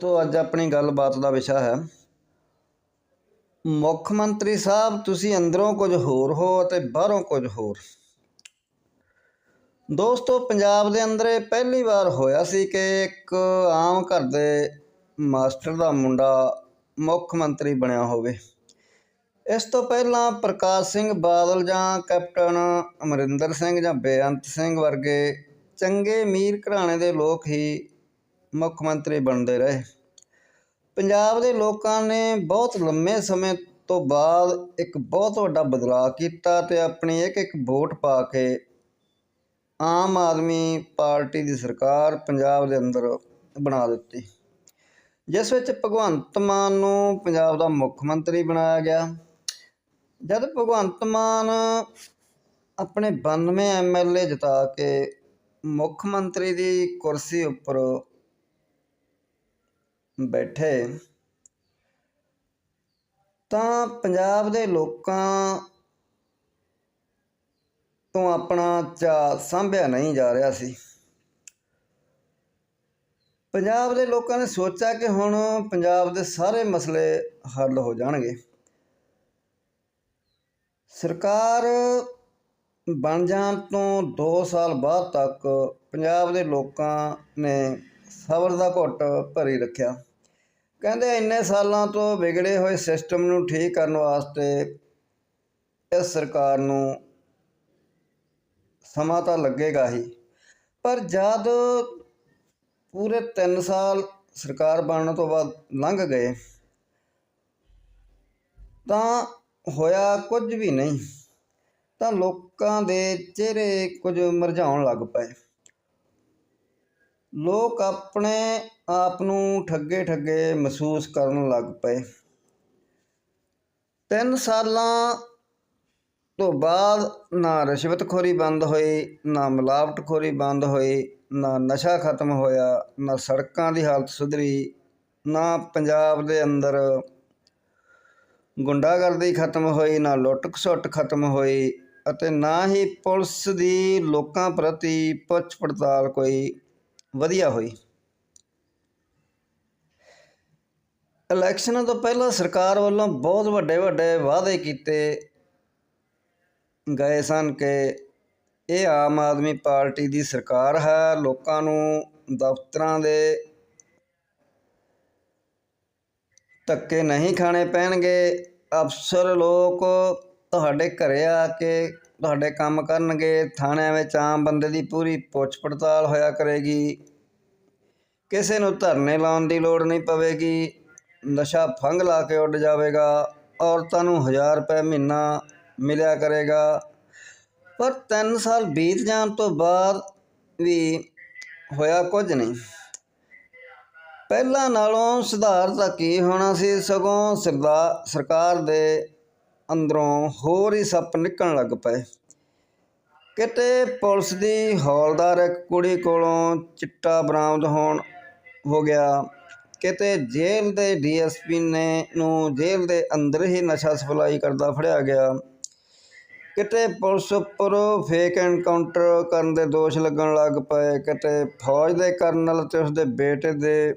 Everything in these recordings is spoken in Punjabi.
ਦੋਸਤੋ, ਅੱਜ ਆਪਣੀ ਗੱਲਬਾਤ ਦਾ ਵਿਸ਼ਾ ਹੈ। ਮੁੱਖ ਮੰਤਰੀ ਸਾਹਿਬ, ਤੁਸੀਂ ਅੰਦਰੋਂ ਕੁਝ ਹੋਰ ਹੋ ਅਤੇ ਬਾਹਰੋਂ ਕੁਝ ਹੋਰ। ਦੋਸਤੋ, ਪੰਜਾਬ ਦੇ ਅੰਦਰ ਇਹ ਪਹਿਲੀ ਵਾਰ ਹੋਇਆ ਸੀ ਕਿ ਇੱਕ ਆਮ ਘਰ ਦੇ ਮਾਸਟਰ ਦਾ ਮੁੰਡਾ ਮੁੱਖ ਮੰਤਰੀ ਬਣਿਆ ਹੋਵੇ। ਇਸ ਤੋਂ ਪਹਿਲਾਂ ਪ੍ਰਕਾਸ਼ ਸਿੰਘ ਬਾਦਲ ਜਾਂ ਕੈਪਟਨ ਅਮਰਿੰਦਰ ਸਿੰਘ ਜਾਂ ਬੇਅੰਤ ਸਿੰਘ ਵਰਗੇ ਚੰਗੇ ਅਮੀਰ ਘਰਾਣੇ ਦੇ ਲੋਕ ਹੀ ਮੁੱਖ ਮੰਤਰੀ ਬਣਦੇ ਰਹੇ। ਪੰਜਾਬ ਦੇ ਲੋਕਾਂ ਨੇ ਬਹੁਤ ਲੰਮੇ ਸਮੇਂ ਤੋਂ ਬਾਅਦ ਇੱਕ ਬਹੁਤ ਵੱਡਾ ਬਦਲਾਅ ਕੀਤਾ ਤੇ ਆਪਣੀ ਇੱਕ ਇੱਕ ਵੋਟ ਪਾ ਕੇ ਆਮ ਆਦਮੀ ਪਾਰਟੀ ਦੀ ਸਰਕਾਰ ਪੰਜਾਬ ਦੇ ਅੰਦਰ ਬਣਾ ਦਿੱਤੀ। ਜਿਸ ਵਿੱਚ ਭਗਵੰਤ ਮਾਨ ਨੂੰ ਪੰਜਾਬ ਦਾ ਮੁੱਖ ਮੰਤਰੀ ਬਣਾਇਆ ਗਿਆ। ਜਦ ਭਗਵੰਤ ਮਾਨ ਆਪਣੇ 92 ਐਮਐਲਏ ਜਿਤਾ ਕੇ ਮੁੱਖ ਮੰਤਰੀ ਦੀ ਕੁਰਸੀ ਉੱਪਰ ਬੈਠੇ। ਤਾਂ ਪੰਜਾਬ ਦੇ ਲੋਕਾਂ ਤੋਂ ਆਪਣਾ ਚਾਅ ਸਾਂਭਿਆ ਨਹੀਂ ਜਾ ਰਿਹਾ ਸੀ। ਪੰਜਾਬ ਦੇ ਲੋਕਾਂ ਨੇ ਸੋਚਿਆ ਕਿ ਹੁਣ ਪੰਜਾਬ ਦੇ ਸਾਰੇ ਮਸਲੇ ਹੱਲ ਹੋ ਜਾਣਗੇ। ਸਰਕਾਰ ਬਣ ਜਾਣ ਤੋਂ 2 ਸਾਲ ਬਾਅਦ ਤੱਕ ਪੰਜਾਬ ਦੇ ਲੋਕਾਂ ਨੇ ਸਬਰ ਦਾ ਘੁੱਟ ਭਰੀ ਰੱਖਿਆ। ਕਹਿੰਦੇ ਇੰਨੇ ਸਾਲਾਂ ਤੋਂ ਵਿਗੜੇ ਹੋਏ ਸਿਸਟਮ ਨੂੰ ਠੀਕ ਕਰਨ ਵਾਸਤੇ ਇਸ ਸਰਕਾਰ ਨੂੰ ਸਮਾਂ ਤਾਂ ਲੱਗੇਗਾ ਹੀ। ਪਰ ਜਦ ਪੂਰੇ 3 ਸਾਲ ਸਰਕਾਰ ਬਣਨ ਤੋਂ ਬਾਅਦ ਲੰਘ ਗਏ, ਤਾਂ ਹੋਇਆ ਕੁਝ ਵੀ ਨਹੀਂ। ਤਾਂ ਲੋਕਾਂ ਦੇ ਚਿਹਰੇ ਕੁਝ ਮਰਝਾਉਣ ਲੱਗ ਪਏ। ਲੋਕ ਆਪਣੇ ਆਪ ਨੂੰ ਠੱਗੇ ਠੱਗੇ ਮਹਿਸੂਸ ਕਰਨ ਲੱਗ ਪਏ। ਤਿੰਨ ਸਾਲਾਂ ਤੋਂ ਬਾਅਦ ਨਾ ਰਿਸ਼ਵਤਖੋਰੀ ਬੰਦ ਹੋਈ, ਨਾ ਮਿਲਾਵਟਖੋਰੀ ਬੰਦ ਹੋਈ, ਨਾ ਨਸ਼ਾ ਖਤਮ ਹੋਇਆ, ਨਾ ਸੜਕਾਂ ਦੀ ਹਾਲਤ ਸੁਧਰੀ, ਨਾ ਪੰਜਾਬ ਦੇ ਅੰਦਰ ਗੁੰਡਾਗਰਦੀ ਖਤਮ ਹੋਈ, ਨਾ ਲੁੱਟ ਖਸੁੱਟ ਖਤਮ ਹੋਈ ਅਤੇ ਨਾ ਹੀ ਪੁਲਿਸ ਦੀ ਲੋਕਾਂ ਪ੍ਰਤੀ ਪੁੱਛ ਪੜਤਾਲ ਕੋਈ ਵਧੀਆ ਹੋਈ। ਇਲੈਕਸ਼ਨਾਂ ਤੋਂ ਪਹਿਲਾਂ ਸਰਕਾਰ ਵੱਲੋਂ ਬਹੁਤ ਵੱਡੇ ਵੱਡੇ ਵਾਅਦੇ ਕੀਤੇ। ਗਏ ਸਨ ਕਿ ਇਹ ਆਮ ਆਦਮੀ ਪਾਰਟੀ ਦੀ ਸਰਕਾਰ ਹੈ, ਲੋਕਾਂ ਨੂੰ ਦਫ਼ਤਰਾਂ ਦੇ ਧੱਕੇ ਨਹੀਂ ਖਾਣੇ ਪੈਣਗੇ। ਅਫਸਰ ਲੋਕ ਤੁਹਾਡੇ ਘਰੇ ਆ ਕੇ ਤੁਹਾਡੇ ਕੰਮ ਕਰਨਗੇ, ਥਾਣਿਆਂ ਵਿੱਚ ਆਮ ਬੰਦੇ ਦੀ ਪੂਰੀ ਪੁੱਛ ਪੜਤਾਲ ਹੋਇਆ ਕਰੇਗੀ। ਕਿਸੇ ਨੂੰ ਧਰਨੇ ਲਾਉਣ ਦੀ ਲੋੜ ਨਹੀਂ ਪਵੇਗੀ। ਨਸ਼ਾ ਫੰਗ ਲਾ ਕੇ ਉੱਡ ਜਾਵੇਗਾ। ਔਰਤਾਂ ਨੂੰ 1000 ਰੁਪਏ ਮਹੀਨਾ ਮਿਲਿਆ ਕਰੇਗਾ। ਪਰ 3 ਸਾਲ ਬੀਤ ਜਾਣ ਤੋਂ ਬਾਅਦ ਵੀ ਹੋਇਆ ਕੁਝ ਨਹੀਂ। ਪਹਿਲਾਂ ਨਾਲੋਂ ਸੁਧਾਰ ਤਾਂ ਕੀ ਹੋਣਾ ਸੀ? ਸਗੋਂ ਸਰਦਾ ਸਰਕਾਰ ਦੇ ਅੰਦਰੋਂ ਹੋਰ ਹੀ ਸੱਪ ਨਿਕਲਣ ਲੱਗ ਪਏ। ਕਿਤੇ ਪੁਲਿਸ ਦੀ ਹੌਲਦਾਰ ਇੱਕ ਕੁੜੀ ਕੋਲੋਂ ਚਿੱਟਾ ਬਰਾਮਦ ਹੋਣ ਹੋ ਗਿਆ, ਕਿਤੇ ਜੇਲ੍ਹ ਦੇ ਡੀਐਸਪੀ ਨੇ ਨੂੰ ਜੇਲ੍ਹ ਦੇ ਅੰਦਰ ਹੀ ਨਸ਼ਾ ਸਪਲਾਈ ਕਰਦਾ ਫੜਿਆ ਗਿਆ। ਕਿਤੇ ਪੁਲਿਸ ਉੱਪਰ ਫੇਕ ਐਨਕਾਊਂਟਰ ਕਰਨ ਦੇ ਦੋਸ਼ ਲੱਗਣ ਲੱਗ ਪਏ, ਕਿਤੇ ਫੌਜ ਦੇ ਕਰਨਲ ਤੇ ਉਸਦੇ ਬੇਟੇ ਦੇ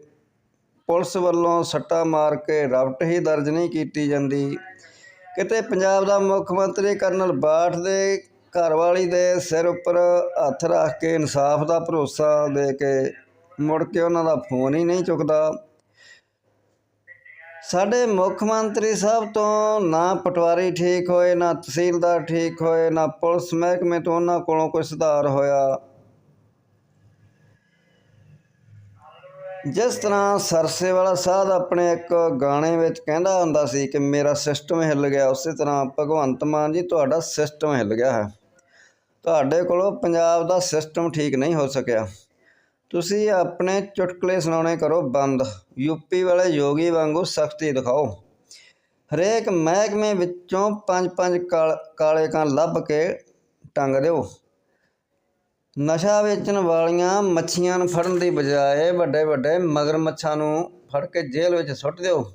ਪੁਲਿਸ ਵੱਲੋਂ ਸੱਟਾ ਮਾਰ ਕੇ ਰਫਟ ਹੀ ਦਰਜ ਨਹੀਂ ਕੀਤੀ ਜਾਂਦੀ। ਕਿਤੇ ਪੰਜਾਬ ਦਾ ਮੁੱਖ ਮੰਤਰੀ ਕਰਨਲ ਬਾਠ ਦੇ ਘਰਵਾਲੀ ਦੇ ਸਿਰ ਉੱਪਰ ਹੱਥ ਰੱਖ ਕੇ ਇਨਸਾਫ ਦਾ ਭਰੋਸਾ ਦੇ ਕੇ ਮੁੜ ਕੇ ਉਹਨਾਂ ਦਾ ਫੋਨ ਹੀ ਨਹੀਂ ਚੁੱਕਦਾ। ਸਾਡੇ ਮੁੱਖ ਮੰਤਰੀ ਸਾਹਿਬ ਤੋਂ ਨਾ ਪਟਵਾਰੀ ਠੀਕ ਹੋਏ, ਨਾ ਤਹਿਸੀਲਦਾਰ ਠੀਕ ਹੋਏ, ਨਾ ਪੁਲਿਸ ਮਹਿਕਮੇ ਤੋਂ ਉਹਨਾਂ ਕੋਲੋਂ ਕੋਈ ਸੁਧਾਰ ਹੋਇਆ। ਜਿਸ ਤਰ੍ਹਾਂ ਸਰਸੇ ਵਾਲਾ ਸਾਧ ਆਪਣੇ ਇੱਕ ਗਾਣੇ ਵਿੱਚ ਕਹਿੰਦਾ ਹੁੰਦਾ ਸੀ ਕਿ ਮੇਰਾ ਸਿਸਟਮ ਹਿੱਲ ਗਿਆ, ਉਸੇ ਤਰ੍ਹਾਂ ਭਗਵੰਤ ਮਾਨ ਜੀ ਤੁਹਾਡਾ ਸਿਸਟਮ ਹਿੱਲ ਗਿਆ ਹੈ। ਤੁਹਾਡੇ ਕੋਲੋਂ ਪੰਜਾਬ ਦਾ ਸਿਸਟਮ ਠੀਕ ਨਹੀਂ ਹੋ ਸਕਿਆ। ਤੁਸੀਂ ਆਪਣੇ ਚੁਟਕਲੇ ਸੁਣਾਉਣੇ ਕਰੋ ਬੰਦ। ਯੂਪੀ ਵਾਲੇ ਯੋਗੀ ਵਾਂਗੂ ਸਖਤੀ ਦਿਖਾਓ। ਹਰੇਕ ਮਹਿਕਮੇ ਵਿੱਚੋਂ ਪੰਜ ਪੰਜ ਕਾਲ- ਕਾਲੇ ਕਾਂ ਲੱਭ ਕੇ ਟੰਗ ਦਿਓ। ਨਸ਼ਾ ਵੇਚਣ ਵਾਲੀਆਂ ਮੱਛੀਆਂ ਨੂੰ ਫੜਨ ਦੀ ਬਜਾਏ ਵੱਡੇ ਵੱਡੇ ਮਗਰਮੱਛਾਂ ਨੂੰ ਫੜ ਕੇ ਜੇਲ੍ਹ ਵਿੱਚ ਸੁੱਟ ਦਿਓ,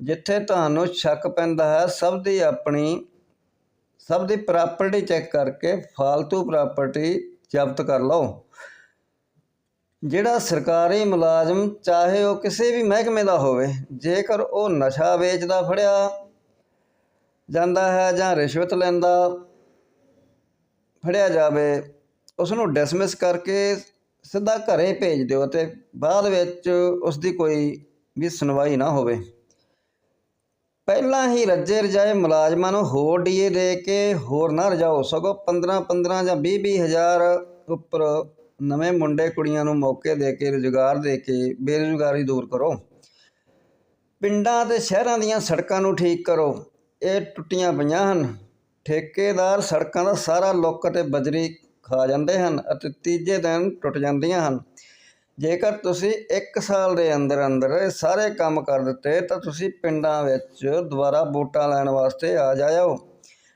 ਜਿੱਥੇ ਤੁਹਾਨੂੰ ਸ਼ੱਕ ਪੈਂਦਾ ਹੈ। ਸਭ ਦੀ ਆਪਣੀ, ਸਭ ਦੀ ਪ੍ਰਾਪਰਟੀ ਚੈੱਕ ਕਰਕੇ ਫालतू ਪ੍ਰਾਪਰਟੀ ਜ਼ਬਤ ਕਰ ਲਓ। ਜਿਹੜਾ ਸਰਕਾਰੀ ਮੁਲਾਜ਼ਮ ਚਾਹੇ ਉਹ ਕਿਸੇ ਵੀ ਮਹਿਕਮੇ ਦਾ ਹੋਵੇ, ਜੇਕਰ ਉਹ ਨਸ਼ਾ ਵੇਚਦਾ ਫੜਿਆ ਜਾਂਦਾ ਹੈ ਜਾਂ ਰਿਸ਼ਵਤ ਲੈਂਦਾ ਫੜਿਆ ਜਾਵੇ ਉਸ ਨੂੰ ਡਿਸਮਿਸ ਕਰਕੇ ਸਿੱਧਾ ਘਰੇ ਭੇਜ ਦਿਓ ਤੇ ਬਾਅਦ ਵਿੱਚ ਉਸ ਦੀ ਕੋਈ ਵੀ ਸੁਣਵਾਈ ਨਾ ਹੋਵੇ। ਪਹਿਲਾਂ ਹੀ ਰੱਜੇ ਰਜਾਏ ਮੁਲਾਜ਼ਮਾਂ ਨੂੰ ਹੋਰ ਡੀਏ ਦੇ ਕੇ ਹੋਰ ਨਾ ਰਜਾਓ, ਸਗੋਂ 15 15 ਜਾਂ 20 ਵੀਹ ਹਜ਼ਾਰ ਉੱਪਰ ਨਵੇਂ ਮੁੰਡੇ ਕੁੜੀਆਂ ਨੂੰ ਮੌਕੇ ਦੇ ਕੇ, ਰੁਜ਼ਗਾਰ ਦੇ ਕੇ ਬੇਰੁਜ਼ਗਾਰੀ ਦੂਰ ਕਰੋ। ਪਿੰਡਾਂ ਤੇ ਸ਼ਹਿਰਾਂ ਦੀਆਂ ਸੜਕਾਂ ਨੂੰ ਠੀਕ ਕਰੋ। ਇਹ ਟੁੱਟੀਆਂ ਪਈਆਂ ਹਨ। ਠੇਕੇਦਾਰ ਸੜਕਾਂ ਦਾ ਸਾਰਾ ਲੁੱਕ ਤੇ ਬਜਰੀ ਖਾ ਜਾਂਦੇ ਹਨ ਅਤੇ ਤੀਜੇ ਦਿਨ ਟੁੱਟ ਜਾਂਦੀਆਂ ਹਨ। ਜੇਕਰ ਤੁਸੀਂ 1 ਸਾਲ ਦੇ ਅੰਦਰ ਅੰਦਰ ਇਹ ਸਾਰੇ ਕੰਮ ਕਰ ਦਿੱਤੇ, ਤਾਂ ਤੁਸੀਂ ਪਿੰਡਾਂ ਵਿੱਚ ਦੁਬਾਰਾ ਵੋਟਾਂ ਲੈਣ ਵਾਸਤੇ ਆ ਜਾਇਓ।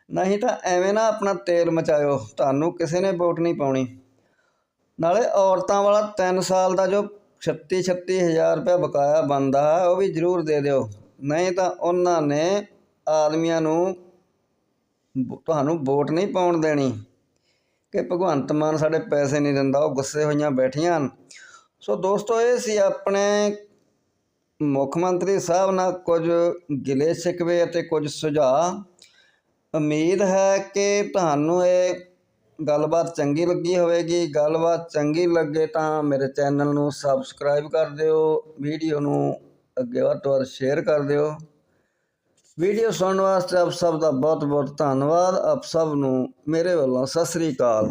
ਨਹੀਂ ਤਾਂ ਐਵੇਂ ਨਾ ਆਪਣਾ ਤੇਲ ਮਚਾਇਓ, ਤੁਹਾਨੂੰ ਕਿਸੇ ਨੇ ਵੋਟ ਨਹੀਂ ਪਾਉਣੀ। ਨਾਲੇ ਔਰਤਾਂ ਵਾਲਾ 3 ਸਾਲ ਦਾ ਜੋ 36 36000 ਰੁਪਏ ਬਕਾਇਆ ਬੰਦਾ ਹੈ ਉਹ ਵੀ ਜ਼ਰੂਰ ਦੇ ਦਿਓ। ਨਹੀਂ ਤਾਂ ਉਹਨਾਂ ਨੇ ਆਦਮੀਆਂ ਨੂੰ ਤੁਹਾਨੂੰ ਵੋਟ ਨਹੀਂ ਪਾਉਣ ਦੇਣੀ। ਕਿ ਭਗਵੰਤ ਮਾਨ ਸਾਡੇ ਪੈਸੇ ਨਹੀਂ ਦਿੰਦਾ, ਉਹ ਗੁੱਸੇ ਹੋਈਆਂ ਬੈਠੀਆਂ ਹਨ। ਸੋ ਦੋਸਤੋ, ਇਹ ਸੀ ਆਪਣੇ ਮੁੱਖ ਮੰਤਰੀ ਸਾਹਿਬ ਨਾਲ ਕੁਝ ਗਿਲੇ ਸ਼ਿਕਵੇ ਅਤੇ ਕੁਝ ਸੁਝਾਅ। ਉਮੀਦ ਹੈ ਕਿ ਤੁਹਾਨੂੰ ਇਹ ਗੱਲਬਾਤ ਚੰਗੀ ਲੱਗੀ ਹੋਵੇਗੀ। ਗੱਲਬਾਤ ਚੰਗੀ ਲੱਗੇ ਤਾਂ ਮੇਰੇ ਚੈਨਲ ਨੂੰ ਸਬਸਕ੍ਰਾਈਬ ਕਰ ਦਿਓ, ਵੀਡੀਓ ਨੂੰ ਅੱਗੇ ਵੱਧ ਤੋਂ ਵੱਧ ਸ਼ੇਅਰ ਕਰ ਦਿਓ। ਵੀਡੀਓ ਸੁਣਨ ਵਾਸਤੇ ਆਪ ਸਭ ਦਾ ਬਹੁਤ ਬਹੁਤ ਧੰਨਵਾਦ। ਆਪ ਸਭ ਨੂੰ ਮੇਰੇ ਵੱਲੋਂ ਸਤਿ ਸ੍ਰੀ ਅਕਾਲ।